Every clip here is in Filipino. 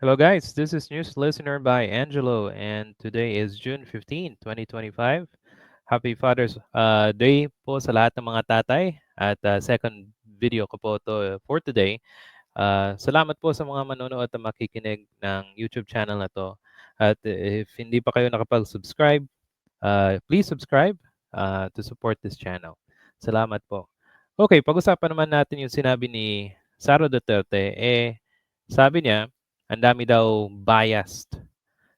Hello guys, this is News Listener by Angelo and today is June 15, 2025. Happy Father's uh, Day po sa lahat ng mga tatay at uh, second video ko po to for today. Uh, salamat po sa mga manonood at makikinig ng YouTube channel na to. At if hindi pa kayo nakapag-subscribe, uh, please subscribe uh, to support this channel. Salamat po. Okay, pag-usapan naman natin yung sinabi ni Sara Duterte. Eh, sabi niya, ang dami daw biased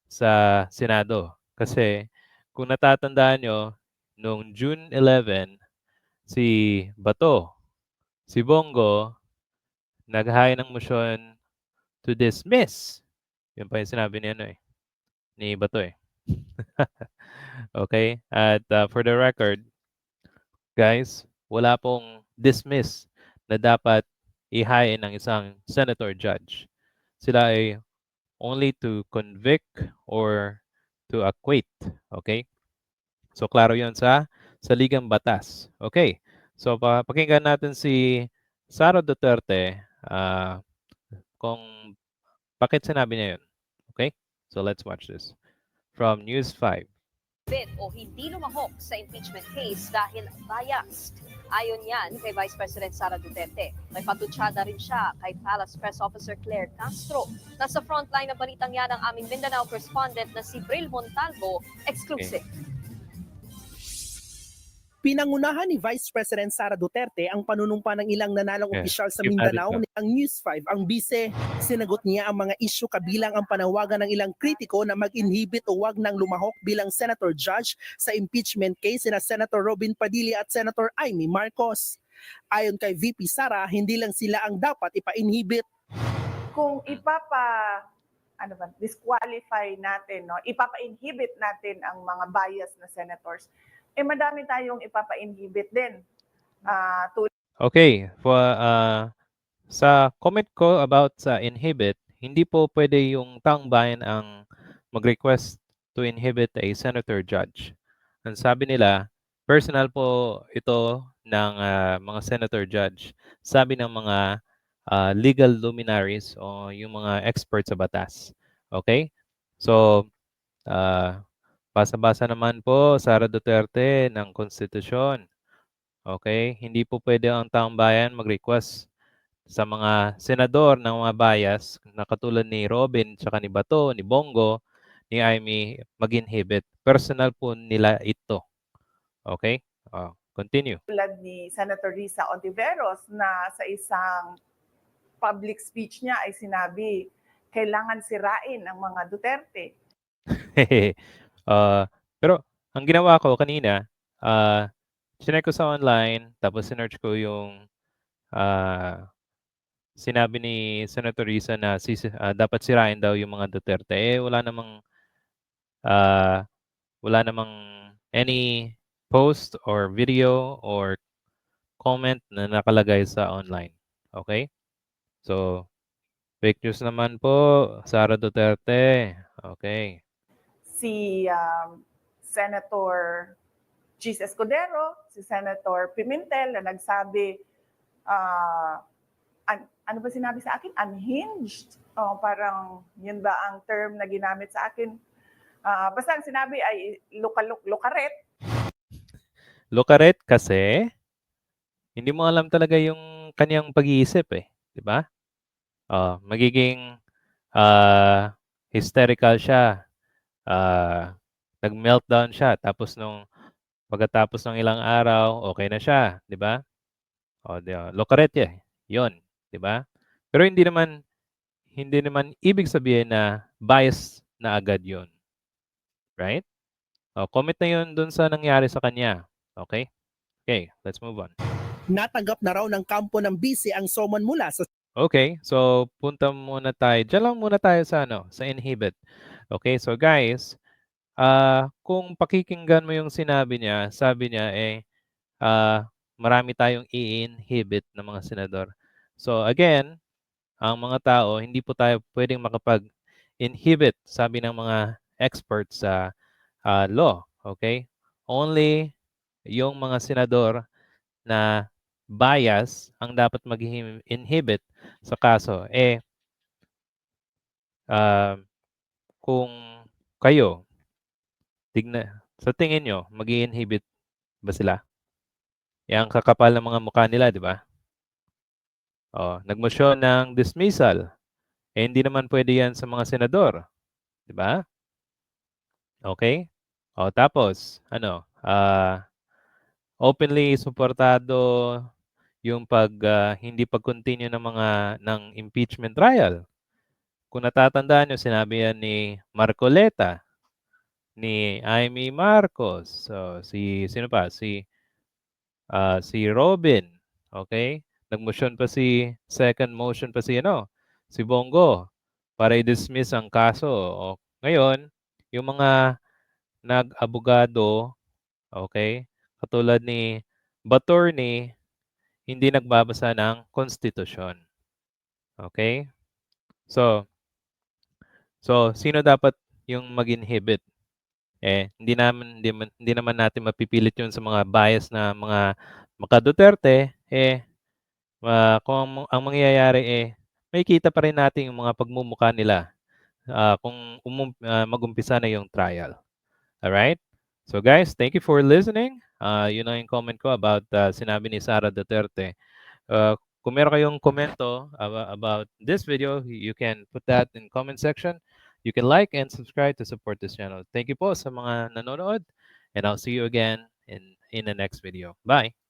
sa Senado. Kasi kung natatandaan nyo, noong June 11, si Bato, si Bongo, naghahay ng motion to dismiss. Yun pa yung sinabi ni, ano, eh, ni Bato eh. okay? At uh, for the record, guys, wala pong dismiss na dapat ihain ng isang senator judge sila ay only to convict or to acquit. Okay? So, klaro yon sa sa ligang batas. Okay. So, pa pakinggan natin si Sara Duterte uh, kung bakit sinabi niya yun. Okay? So, let's watch this. From News 5. o hindi lumahok sa impeachment case dahil biased. Ayon yan kay Vice President Sara Duterte. May patutsada rin siya kay Palace Press Officer Claire Castro. Nasa frontline ng balitang yan ang aming Mindanao correspondent na si Bril Montalvo, exclusive. Pinangunahan ni Vice President Sara Duterte ang panunumpa ng ilang nanalong Yeah, opisyal sa Mindanao adik ang News 5 ang bise. Sinagot niya ang mga isyu kabilang ang panawagan ng ilang kritiko na mag-inhibit o wag nang lumahok bilang Senator Judge sa impeachment case na Senator Robin Padilla at Senator Amy Marcos. Ayon kay VP Sara, hindi lang sila ang dapat ipa-inhibit. kung ipapa ano ba, disqualify natin, no? Ipapa-inhibit natin ang mga bias na senators. Eh madami tayong ipapa-inhibit din. Tulad Okay, for uh, sa comment ko about sa inhibit, hindi po pwede yung taong bayan ang mag-request to inhibit a senator judge. Ang sabi nila, personal po ito ng uh, mga senator judge. Sabi ng mga uh, legal luminaries o yung mga experts sa batas. Okay? So, uh, basa-basa naman po Sara Duterte ng konstitusyon. Okay? Hindi po pwede ang taong bayan mag-request sa mga senador ng mga bias na katulad ni Robin, tsaka ni Bato, ni Bongo, ni Amy mag-inhibit. Personal po nila ito. Okay? Uh, continue. ni Senator Risa Ontiveros na sa isang public speech niya ay sinabi, kailangan sirain ang mga Duterte. uh, pero ang ginawa ko kanina, uh, sinek ko sa online, tapos sinearch ko yung uh, sinabi ni Senator Risa na si, uh, dapat sirain daw yung mga Duterte. Eh, wala namang uh, wala namang any post or video or comment na nakalagay sa online. Okay? So, fake news naman po, Sara Duterte. Okay. Si um, Senator Gis Escudero, si Senator Pimentel na nagsabi, ah, an- ano ba sinabi sa akin? Unhinged. Oh, parang yun ba ang term na ginamit sa akin? Ah, basta ang sinabi ay lukaluk lukaret. Lukaret kasi hindi mo alam talaga yung kanyang pag-iisip eh, 'di ba? Uh, magiging uh, hysterical siya. Uh, nag-meltdown siya tapos nung pagkatapos ng ilang araw, okay na siya, 'di ba? O, di ba? Lukaret eh. 'Yon, 'di ba? Pero hindi naman hindi naman ibig sabihin na bias na agad 'yon. Right? O, comment na 'yon dun sa nangyari sa kanya. Okay? Okay, let's move on. Natanggap na raw ng kampo ng bise ang summon mula sa Okay, so punta muna tayo. Diyan lang muna tayo sa ano, sa inhibit. Okay, so guys, uh, kung pakikinggan mo yung sinabi niya, sabi niya eh uh, marami tayong i-inhibit ng mga senador. So again, ang mga tao, hindi po tayo pwedeng makapag-inhibit, sabi ng mga experts sa uh, law. Okay? Only yung mga senador na bias ang dapat mag-inhibit sa kaso. Eh, ah, kung kayo, tigna sa tingin niyo mag-i-inhibit ba sila? Yang kakapal ng mga mukha nila, 'di ba? Oh, nagmosyon ng dismissal. Eh, hindi naman pwede 'yan sa mga senador, 'di ba? Okay? Oh, tapos ano, ah, openly suportado yung pag ah, hindi pag-continue ng mga ng impeachment trial. Kung natatandaan niyo, sinabi yan ni Marcoleta, ni Amy Marcos, so si sino pa? Si ah, si Robin, okay? Nagmotion pa si second motion pa si ano, si Bongo para i-dismiss ang kaso. O, ngayon, yung mga nag-abogado, okay? Katulad ni Batorni, hindi nagbabasa ng konstitusyon. Okay? So, so sino dapat yung mag-inhibit? Eh, hindi naman hindi, hindi naman natin mapipilit 'yun sa mga bias na mga maka Duterte, eh ah, kung ang, ang mangyayari eh makikita pa rin natin yung mga pagmumukha nila ah, kung umum, ah, mag-umpisa na yung trial. Alright? So guys, thank you for listening. Uh, yun ang yung comment ko about uh, sinabi ni Sara Duterte. Uh, kung meron kayong komento about, about this video, you can put that in comment section. You can like and subscribe to support this channel. Thank you po sa mga nanonood and I'll see you again in, in the next video. Bye!